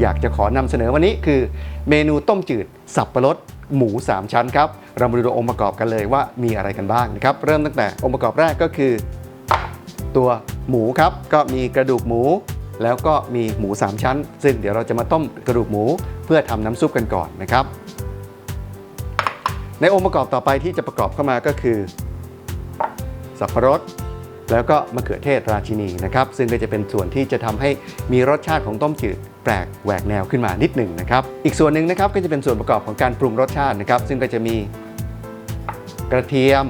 อยากจะขอนำเสนอวันนี้คือ เมนูต้มจืด สับปะรดหมู 3 ชั้นครับ เรามาดูองค์ประกอบกันเลยว่ามีอะไรกันบ้างนะครับ เริ่มตั้งแต่องค์ประกอบแรกก็คือ ตัวหมูครับ ก็มีกระดูกหมู แล้วก็มีหมู 3 ชั้น ซึ่งเดี๋ยวเราจะมาต้มกระดูกหมูเพื่อทำน้ำซุปกันก่อนนะครับ ในองค์ประกอบต่อไปที่จะประกอบเข้ามาก็คือ สับปะรด แล้วก็มะเขือเทศราชินีนะครับ ซึ่งก็จะเป็นส่วนที่จะทำให้มีรสชาติของต้มจืดแปลกแหวกแนวขึ้นมานิดหนึ่งนะครับ อีกส่วนหนึ่งนะครับก็จะเป็นส่วนประกอบของการปรุงรสชาตินะครับ ซึ่งก็จะมีกระเทียม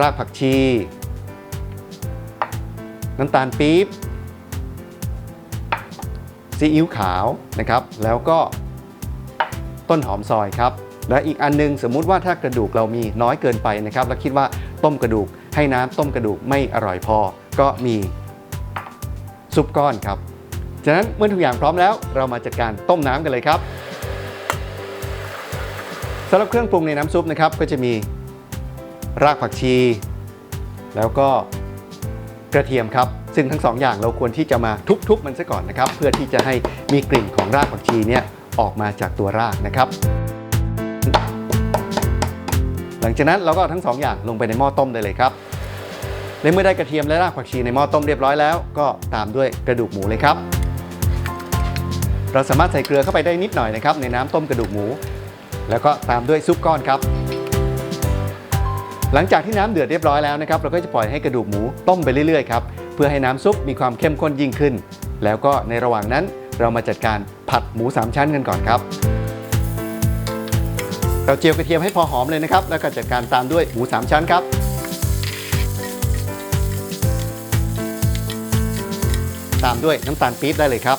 รากผักชี น้ำตาลปี๊บซีอิ๊วขาวนะครับ แล้วก็ต้นหอมซอยครับ และอีกอันนึงสมมุติว่าถ้ากระดูกเรามีน้อยเกินไปนะครับแล้วคิดว่าต้มกระดูกให้น้ำต้มกระดูกไม่อร่อยพอ ก็มีซุปก้อนครับจากนั้นเมื่อทุกอย่างพร้อมแล้วเรามาจัดการต้มน้ำกันเลยครับสำหรับเครื่องปรุงในน้ำซุปนะครับก็จะมีรากผักชี แล้วก็กระเทียมครับ ซึ่งทั้งสองอย่างเราควรที่จะมาทุบๆมันซะก่อนนะครับ เพื่อที่จะให้มีกลิ่นของรากผักชีเนี่ยออกมาจากตัวรากนะครับ หลังจากนั้นเราก็เอาทั้งสองอย่างลงไปในหม้อต้มได้เลยครับในเมื่อได้กระเทียมและรากผักชีในหม้อต้มเรียบร้อยแล้ว ก็ตามด้วยกระดูกหมูเลยครับ เราสามารถใส่เกลือเข้าไปได้นิดหน่อยนะครับในน้ำต้มกระดูกหมู แล้วก็ตามด้วยซุปก้อนครับ หลังจากที่น้ำเดือดเรียบร้อยแล้วนะครับเราก็จะปล่อยให้กระดูกหมูต้มไปเรื่อยๆครับเพื่อให้น้ำซุปมีความเข้มข้นยิ่งขึ้น แล้วก็ในระหว่างนั้นเรามาจัดการผัดหมูสามชั้นกันก่อนครับ เราเจียวกระเทียมให้พอหอมเลยนะครับ แล้วก็จัดการตามด้วยหมู3ชั้นครับตามด้วยน้ำตาลปี๊บได้เลยครับ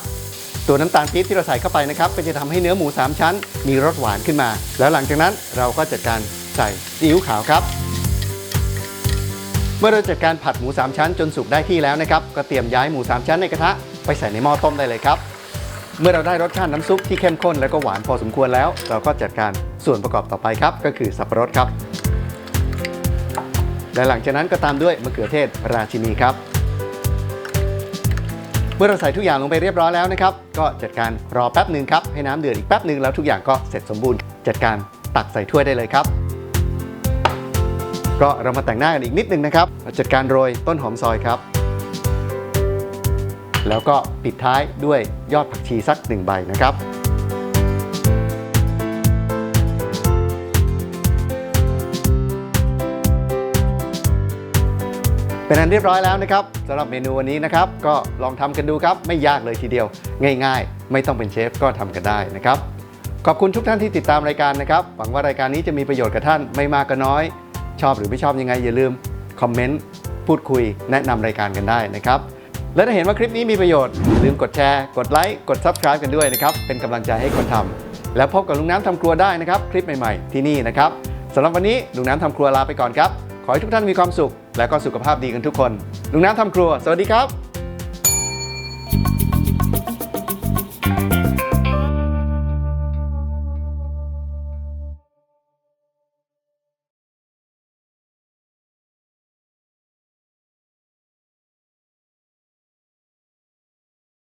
ตัวน้ำตาลปี๊บที่เราใส่เข้าไปนะครับ ก็จะทำให้เนื้อหมู 3 ชั้น มีรสหวานขึ้นมา แล้วหลังจากนั้นเราก็จัดการใส่ซีอิ๊วขาวครับ เมื่อเราจัดการผัดหมู 3 ชั้นจนสุกได้ที่แล้วนะครับ ก็เตรียมย้ายหมู 3 ชั้นในกระทะไปใส่ในหม้อต้มได้เลยครับ เมื่อเราได้รสชาติน้ำซุปที่เข้มข้นและก็หวานพอสมควรแล้ว เราก็จัดการ ส่วนประกอบต่อไปครับก็คือสับปะรดครับ และหลังจากนั้นก็ตามด้วยมะเขือเทศราชินีครับ เมื่อเราใส่ทุกอย่างลงไปเรียบร้อยแล้วนะครับ ก็จัดการรอแป๊บหนึ่งครับให้น้ำเดือดอีกแป๊บหนึ่งแล้วทุกอย่างก็เสร็จสมบูรณ์ จัดการตักใส่ถ้วยได้เลยครับก็เรามาแต่งหน้ากันอีกนิดนึงนะครับ จัดการโรยต้นหอมซอยครับ แล้วก็ปิดท้ายด้วยยอดผักชีสักหนึ่งใบนะครับ เป็นอันเรียบร้อยแล้วนะครับสำหรับเมนูวันนี้นะครับ ก็ลองทำกันดูครับไม่ยากเลยทีเดียว ง่าย ๆ ไม่ต้องเป็นเชฟก็ทำกันได้นะครับ ขอบคุณทุกท่านที่ติดตามรายการนะครับ หวังว่ารายการนี้จะมีประโยชน์กับท่านไม่มากก็น้อย ชอบหรือไม่ชอบยังไงอย่าลืมคอมเมนต์พูดคุยแนะนำรายการกันได้นะครับและถ้าเห็นว่าคลิปนี้มีประโยชน์อย่าลืมกดแชร์ กดไลค์กด Subscribe กันด้วยนะครับ เป็นกำลังใจให้คนทำแล้วพบกับลุงน้ำทำครัวได้นะครับ คลิปใหม่ๆที่นี่นะครับสำหรับวันนี้ลุงน้ำทำครัวลาไปก่อนครับ ขอให้ทุกท่านมีความสุข และก็สุขภาพดีกันทุกคน ลุงน้ำทำครัว สวัสดีครับ